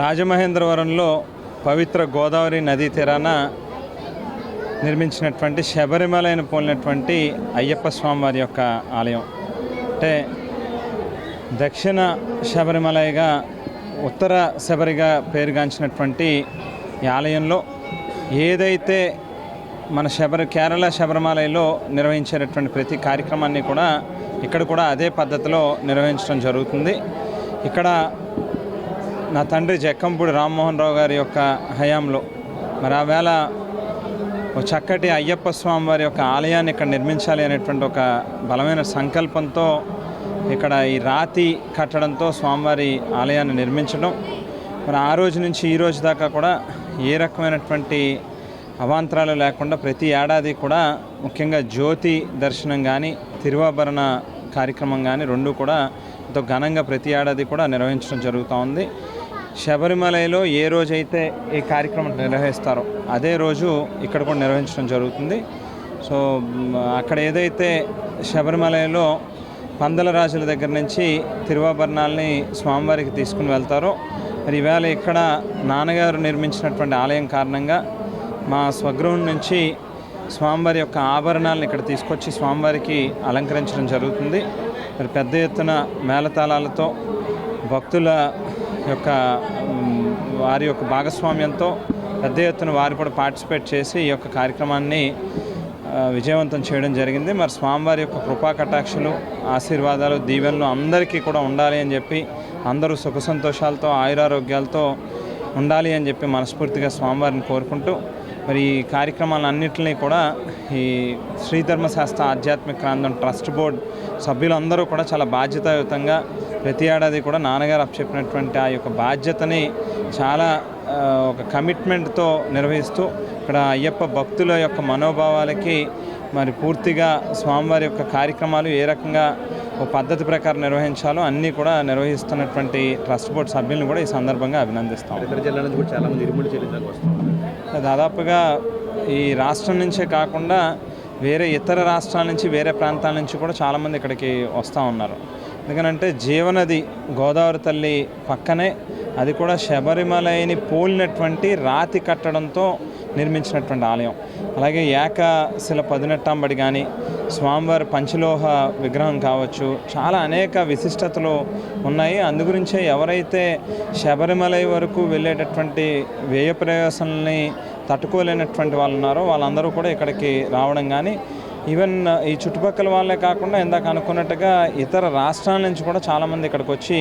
రాజమహేంద్రవరంలో పవిత్ర గోదావరి నదీ తీరాన నిర్మించినటువంటి శబరిమలైన పోలినటువంటి అయ్యప్ప స్వామివారి యొక్క ఆలయం. అంటే దక్షిణ శబరిమలైగా ఉత్తర శబరిగా పేరుగాంచినటువంటి ఈ ఆలయంలో ఏదైతే మన శబరి కేరళ శబరిమలయలో నిర్వహించేటటువంటి ప్రతి కార్యక్రమాన్ని కూడా ఇక్కడ కూడా అదే పద్ధతిలో నిర్వహించడం జరుగుతుంది. ఇక్కడ నా తండ్రి జక్కంపూడి రామ్మోహన్ రావు గారి యొక్క హయాంలో. మరి ఆ వేళ ఒక చక్కటి అయ్యప్ప స్వామి వారి యొక్క ఆలయాన్ని ఇక్కడ నిర్మించాలి అనేటువంటి ఒక బలమైన సంకల్పంతో ఇక్కడ ఈ రాతి కట్టడంతో స్వామివారి ఆలయాన్ని నిర్మించడం. మరి ఆ రోజు నుంచి ఈ రోజు దాకా కూడా ఏ రకమైనటువంటి అవాంతరాలు లేకుండా ప్రతి ఏడాది కూడా ముఖ్యంగా జ్యోతి దర్శనం కానీ తిరువాభరణ కార్యక్రమం కానీ రెండు కూడా ఎంతో ఘనంగా ప్రతి ఏడాది కూడా నిర్వహించడం జరుగుతూ ఉంది. శబరిమలలో ఏ రోజైతే ఈ కార్యక్రమం నిర్వహిస్తారో అదే రోజు ఇక్కడ కూడా నిర్వహించడం జరుగుతుంది. సో అక్కడ ఏదైతే శబరిమలలో పందల రాజుల దగ్గర నుంచి తిరువాభరణాలని స్వామివారికి తీసుకుని వెళ్తారో మరి ఇవాళ ఇక్కడ నాన్నగారు నిర్మించినటువంటి ఆలయం కారణంగా మా స్వగృహం నుంచి స్వామివారి యొక్క ఆభరణాలను ఇక్కడ తీసుకొచ్చి స్వామివారికి అలంకరించడం జరుగుతుంది. మరి పెద్ద ఎత్తున మేళతాళాలతో భక్తుల యొక్క వారి యొక్క భాగస్వామ్యంతో పెద్ద ఎత్తున వారు కూడా పార్టిసిపేట్ చేసి ఈ యొక్క కార్యక్రమాన్ని విజయవంతం చేయడం జరిగింది. మరి స్వామివారి యొక్క కృపా కటాక్షలు ఆశీర్వాదాలు దీవెనలు అందరికీ కూడా ఉండాలి అని చెప్పి అందరూ సుఖ సంతోషాలతో ఆయురారోగ్యాలతో ఉండాలి అని చెప్పి మనస్ఫూర్తిగా స్వామివారిని కోరుకుంటూ మరి ఈ కార్యక్రమాలన్నింటినీ కూడా ఈ శ్రీధర్మశాస్త్ర ఆధ్యాత్మిక ప్రాంతం ట్రస్ట్ బోర్డ్ సభ్యులందరూ కూడా చాలా బాధ్యతాయుతంగా ప్రతి ఏడాది కూడా నాన్నగారు అప్పచెప్పినటువంటి ఆ యొక్క బాధ్యతని చాలా ఒక కమిట్మెంట్తో నిర్వహిస్తూ ఇక్కడ అయ్యప్ప భక్తుల యొక్క మనోభావాలకి మరి పూర్తిగా స్వామివారి యొక్క కార్యక్రమాలు ఏ రకంగా ఒక పద్ధతి ప్రకారం నిర్వహించాలో అన్నీ కూడా నిర్వహిస్తున్నటువంటి ట్రస్ట్ బోర్డ్ సభ్యులను కూడా ఈ సందర్భంగా అభినందిస్తాం. ఇతర జిల్లాల నుంచి కూడా చాలా మంది ఇరుముడి చెల్లించడానికి వస్తున్నారు. దాదాపుగా ఈ రాష్ట్రం నుంచే కాకుండా వేరే ఇతర రాష్ట్రాల నుంచి వేరే ప్రాంతాల నుంచి కూడా చాలామంది ఇక్కడికి వస్తూ ఉన్నారు. ఎందుకనంటే జీవనది గోదావరి తల్లి పక్కనే అది కూడా శబరిమలైని పోలినటువంటి రాతి కట్టడంతో నిర్మించినటువంటి ఆలయం. అలాగే ఏకశిల పదినెట్టాంబడి కానీ స్వామివారి పంచలోహ విగ్రహం కావచ్చు చాలా అనేక విశిష్టతలు ఉన్నాయి. అందుగురించే ఎవరైతే శబరిమలై వరకు వెళ్ళేటటువంటి వ్యయ ప్రయాసాలని తట్టుకోలేనటువంటి వాళ్ళు ఉన్నారో వాళ్ళందరూ కూడా ఇక్కడికి రావడం కానీ ఈవెన్ ఈ చుట్టుపక్కల వాళ్ళే కాకుండా ఇందాక అనుకున్నట్టుగా ఇతర రాష్ట్రాల నుంచి కూడా చాలామంది ఇక్కడికి వచ్చి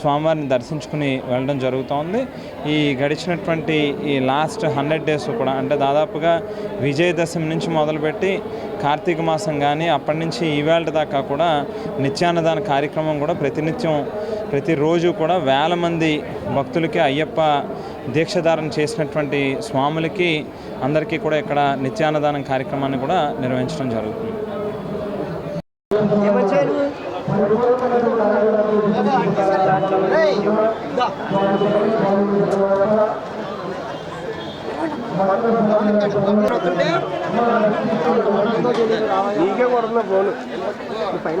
స్వామివారిని దర్శించుకుని వెళ్ళడం జరుగుతోంది. ఈ గడిచినటువంటి ఈ లాస్ట్ హండ్రెడ్ డేస్ కూడా అంటే దాదాపుగా విజయదశమి నుంచి మొదలుపెట్టి కార్తీక మాసం కానీ అప్పటి నుంచి ఈవేళ దాకా కూడా నిత్యాన్నదాన కార్యక్రమం కూడా ప్రతినిత్యం ప్రతిరోజు కూడా వేల మంది భక్తులకి అయ్యప్ప దీక్షధారణ చేసినటువంటి స్వాములకి అందరికీ కూడా ఇక్కడ నిత్యాన్నదానం కార్యక్రమాన్ని కూడా నిర్వహించడం జరుగుతుంది. నీకే కొడుతున్నా ఫోన్. పైన